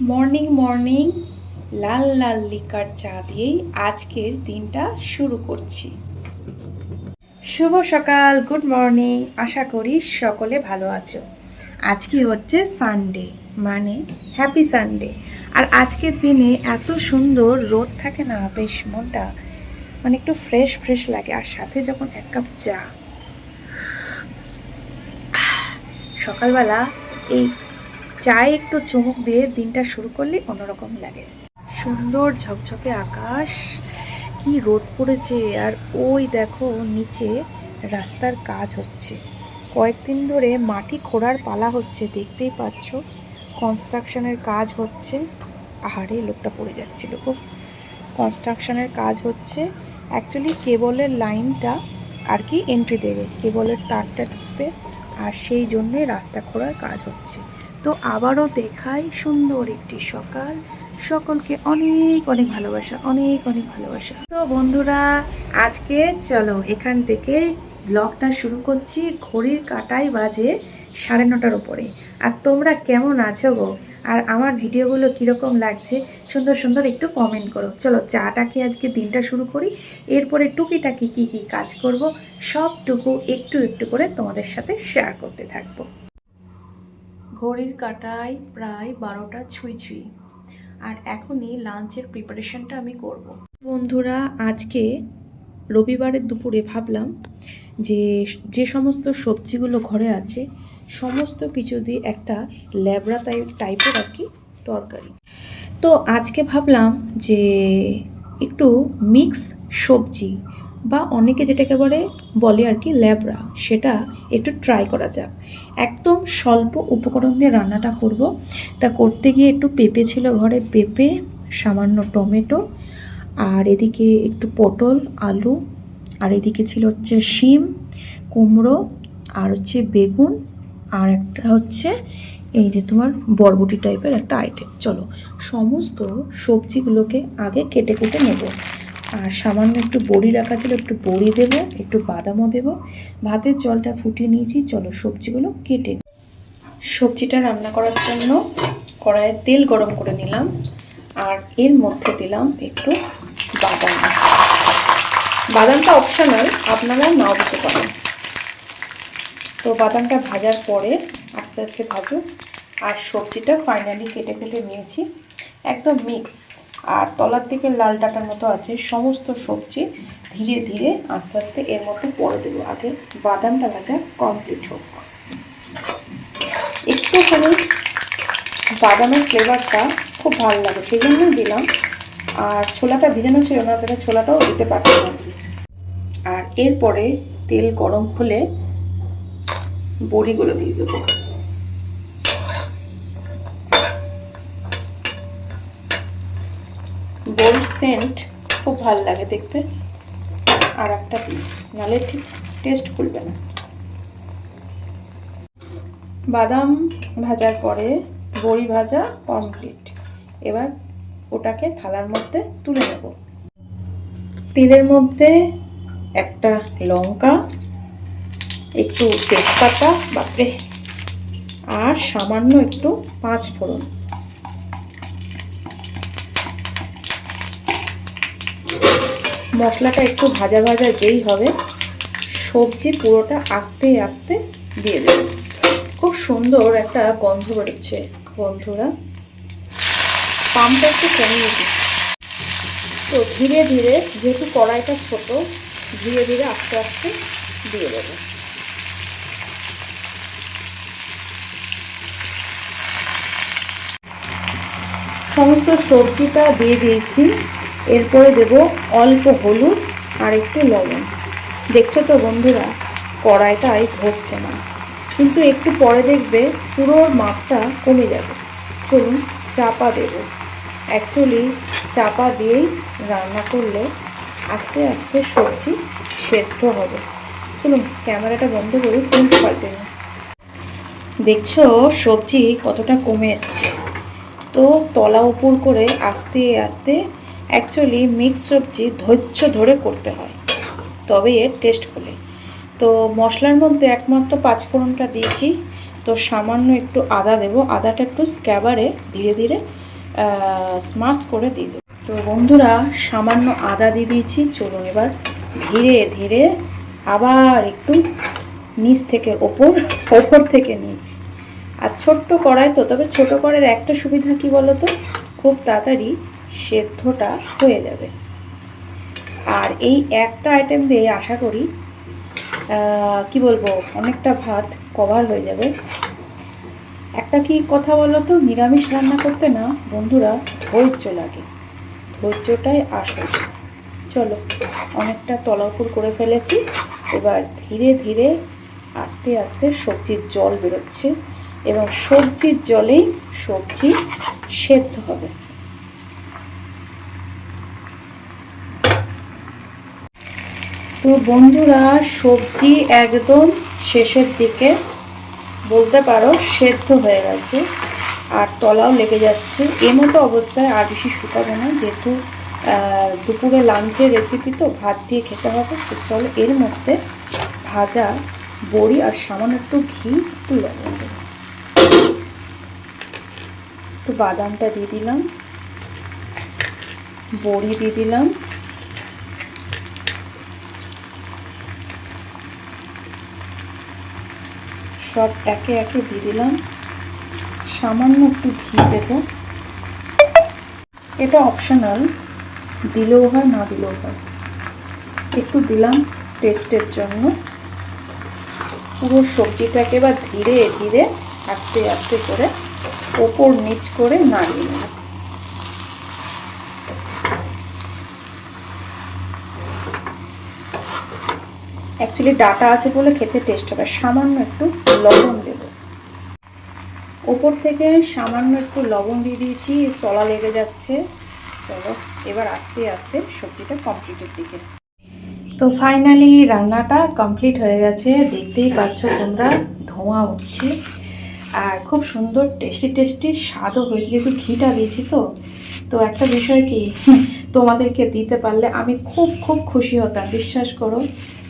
Morning morning লাল লাল liquor চা দিয়েই আজকের দিনটা শুরু করছি। শুভ সকাল, গুড মর্নিং, আশা করি সকলে ভালো আছো। আজকে হচ্ছে সানডে মানে হ্যাপি সানডে আর আজকের দিনে এত সুন্দর রোদ থাকে না, বেশ মনটা মানে একটু ফ্রেশ ফ্রেশ লাগে। আর সাথে যখন এক কাপ চা সকালবেলা এই চায়ে একটু চুমুক দিয়ে দিনটা শুরু করলে অন্যরকম লাগে। সুন্দর ঝকঝকে আকাশ, কি রোদ পড়েছে, আর ওই দেখো নিচে রাস্তার কাজ হচ্ছে। কয়েকদিন ধরে মাটি খোঁড়ার পালা হচ্ছে, দেখতেই পাচ্ছ কনস্ট্রাকশনের কাজ হচ্ছে। আহারে, লোকটা পড়ে যাচ্ছিল খুব কনস্ট্রাকশনের কাজ হচ্ছে, অ্যাকচুয়ালি কেবলের লাইনটা আর কি এন্ট্রি দেবে, কেবলের তারটা ঢুকবে, আর সেই জন্যে রাস্তা খোঁড়ার কাজ হচ্ছে। তো আবারও দেখাই সুন্দর একটি সকাল। সকলকে অনেক অনেক ভালোবাসা, অনেক অনেক ভালোবাসা। তো বন্ধুরা, আজকে চলো এখান থেকে ব্লগটা শুরু করছি। ঘড়ির কাটাই বাজে সাড়ে নটার উপরে। আর তোমরা কেমন আছো গো? আর আমার ভিডিওগুলো কীরকম লাগছে? সুন্দর সুন্দর একটু কমেন্ট করো। চলো চাটাকে আজকে দিনটা শুরু করি। এরপরে টুকিটাকি কী কী কাজ করব, সবটুকু একটু একটু করে তোমাদের সাথে শেয়ার করতে থাকব। ঘড়ির কাটায় প্রায় বারোটা ছুঁই ছুঁই আর এখনই লাঞ্চের প্রিপারেশনটা আমি করব। বন্ধুরা, আজকে রবিবারের দুপুরে ভাবলাম যে যে সমস্ত সবজিগুলো ঘরে আছে, সমস্ত কিছু দিয়ে একটা ল্যাবড়া টাইপ টাইপের আর কি তরকারি তো আজকে ভাবলাম যে একটু মিক্স সবজি বা অনেকে যেটাকে বলে বলে আর কি ল্যাবরা, সেটা একটু ট্রাই করা যাক। একদম স্বল্প উপকরণ দিয়ে রান্নাটা করব। তা করতে গিয়ে একটু পেঁপে ছিল ঘরে, পেঁপে, সামান্য টমেটো, আর এদিকে একটু পটল, আলু, আর এদিকে ছিল হচ্ছে শিম, কুমড়ো, আর হচ্ছে বেগুন, আর একটা হচ্ছে এই যে তোমার বরবটি টাইপের একটা আইটেম চলো, সমস্ত সবজিগুলোকে আগে কেটে কেটে নেব। আর সামান্য একটু বড়ি রাখা ছিল, একটু বড়ি দেবো, একটু বাদামও দেবো। ভাতের জলটা ফুটিয়ে নিয়েছি, চলো সবজিগুলো কেটে সবজিটা রান্না করার জন্য কড়াইয়ে তেল গরম করে নিলাম, আর এর মধ্যে দিলাম একটু বাদাম। বাদামটা অপশনাল আপনারা নাও দিতে পারেন। তো বাদামটা ভাজার পরে আস্তে আস্তে ভাজুন, আর সবজিটা ফাইনালি কেটে কেটে নিয়েছি, একদম মিক্স আর তলার দিকে লাল ডাটার মতো আছে সমস্ত সবজি। ধীরে ধীরে আস্তে আস্তে এর মধ্যে পরে দেবো। আগে বাদামটা ভাজা কমপ্লিট হোক। একটুখানি বাদামের ফ্লেভারটা খুব ভালো লাগে সেই জন্যই দিলাম। আর ছোলাটা ভিজানো ছিল না, তাহলে ছোলাটাও দিতে পারতাম আর এরপরে তেল গরম হলে বড়িগুলো দিয়ে দেবো। সেন্ট খুব ভালো লাগে দেখতে। আর একটা দিই নাহলে ঠিক টেস্ট খুলবে না। বাদাম ভাজার পরে বড়ি ভাজা কমপ্লিট এবার ওটাকে থালার মধ্যে তুলে নেব। তেলের মধ্যে একটা লঙ্কা, একটু তেজপাতা, বাপরে! আর সামান্য একটু পাঁচ ফোড়ন। মশলাটা একটু ভাজা ভাজা যেই হবে, সবজি পুরোটা আস্তে আস্তে দিয়ে দেব। খুব সুন্দর একটা গন্ধ বেরোচ্ছে বন্ধুরা। পামটা একটু কমিয়ে তো ধীরে ধীরে যেহেতু কড়াইটা ছোট, ধীরে ধীরে আস্তে আস্তে দিয়ে দেবো। সমস্ত সবজিটা দিয়ে দিয়েছি। এরপরে দেব অল্প হলুদ আর একটু লবণ। দেখছ তো বন্ধুরা কড়াইটাই ধরছে না। কিন্তু একটু পরে দেখবে পুরো মাপটা কমে যাবে। চলুন চাপা দেব। অ্যাকচুয়ালি চাপা দিয়েই রান্না করলে আস্তে আস্তে সবজি সেদ্ধ হবে। চলুন, ক্যামেরাটা বন্ধ করি কিন্তু পারবে না দেখছ, সবজি কতটা কমে এসছে। তো তলা উপর করে আস্তে আস্তে অ্যাকচুয়ালি মিক্স সবজি ধৈর্য ধরে করতে হয়। তবে এর টেস্ট খোলে। তো মশলার মধ্যে একমাত্র পাঁচফোড়নটা দিয়েছি। তো সামান্য একটু আদা দেব। আদাটা একটু স্ক্যাবারে ধীরে ধীরে স্মাশ করে দিয়ে দেবো। তো বন্ধুরা, সামান্য আদা দিয়ে দিয়েছি। চলুন এবার ধীরে ধীরে আবার একটু নিচ থেকে ওপর ওপর থেকে নিচ। আর ছোট্ট কড়াই তো, তবে ছোট কড়াইয়ের একটা সুবিধা কি বলো তো খুব তাড়াতাড়ি সেদ্ধটা হয়ে যাবে। আর এই একটা আইটেম দিয়ে আশা করি কি বলব, অনেকটা ভাত কভার হয়ে যাবে। একটা কি কথা বলো তো, নিরামিষ রান্না করতে না, বন্ধুরা, ধৈর্য লাগে। ধৈর্যটাই আসল। চলো, অনেকটা তলাপুর করে ফেলেছি। এবার ধীরে ধীরে আস্তে আস্তে সবজির জল বেরোচ্ছে এবং সবজির জলেই সবজি সেদ্ধ হবে। তো বন্ধুরা, সবজি একদম শেষের দিকে, বলতে পারো সেদ্ধ হয়ে গেছে, আর তলাও লেগে যাচ্ছে। এ মতো অবস্থায় আর বেশি শুকাবো না, যেহেতু দুপুরে লাঞ্চের রেসিপি তো ভাত দিয়ে খেতে হবে, তো চলো এর মধ্যে ভাজা, বড়ি আর সামান্য একটু ঘি একটু লবণ দেবো একটু বাদামটা দিয়ে দিলাম, বড়ি দিয়ে দিলাম সব একে একে দিয়ে দিলাম। সামান্য একটু ঘি দেব। এটা অপশনাল দিলেও হয়, না দিলেও হয়। একটু দিলাম টেস্টের জন্য। পুরো সবজিটাকে বা ধীরে ধীরে আস্তে আস্তে করে ওপর নিচ করে নাড়িয়ে নেব। অ্যাকচুয়ালি ডাটা আছে বলে খেতে টেস্ট হবে। সামান্য একটু লবণ দেব। ওপর থেকে সামান্য একটু লবণ দিয়ে দিয়েছি, তলা লেগে যাচ্ছে। চলো, এবার আস্তে আস্তে সবজিটা কমপ্লিটের দিকে। তো ফাইনালি রান্নাটা কমপ্লিট হয়ে গেছে। দেখতেই পাচ্ছ তোমরা, ধোঁয়া উঠছে। আর খুব সুন্দর টেস্টি টেস্টি স্বাদও হয়েছে। যেহেতু ঘিটা দিয়েছি তো তো একটা বিষয় কি, তোমাদেরকে দিতে পারলে আমি খুব খুব খুশি হতাম। বিশ্বাস করো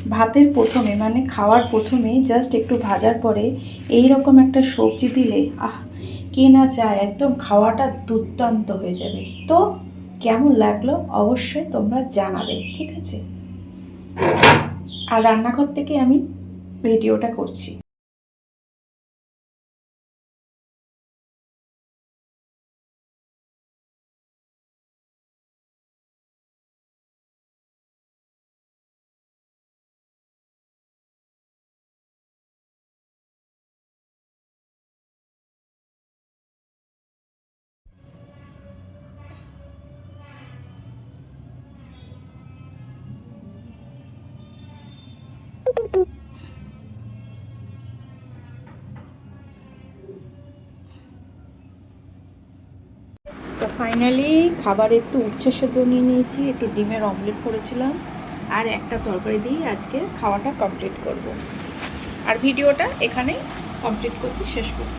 ভাতের প্রথমে মানে খাওয়ার প্রথমে জাস্ট একটু ভাজার পরে এই রকম একটা সবজি দিলে, আহ, কে না চায় একদম খাওয়াটা দুর্দান্ত হয়ে যাবে। তো কেমন লাগল অবশ্যই তোমরা জানাবে, ঠিক আছে? আর রান্নাঘর থেকে আমি ভিডিওটা করছি। তো ফাইনালি খাবার একটু উচ্ছে সেদ্ধ নিয়ে নিয়েছি, একটু ডিমের অমলেট করেছিলাম, আর একটা তরকারি দিয়ে আজকে খাওয়াটা কমপ্লিট করব। আর ভিডিওটা এখানেই কমপ্লিট করছি, শেষ করছি।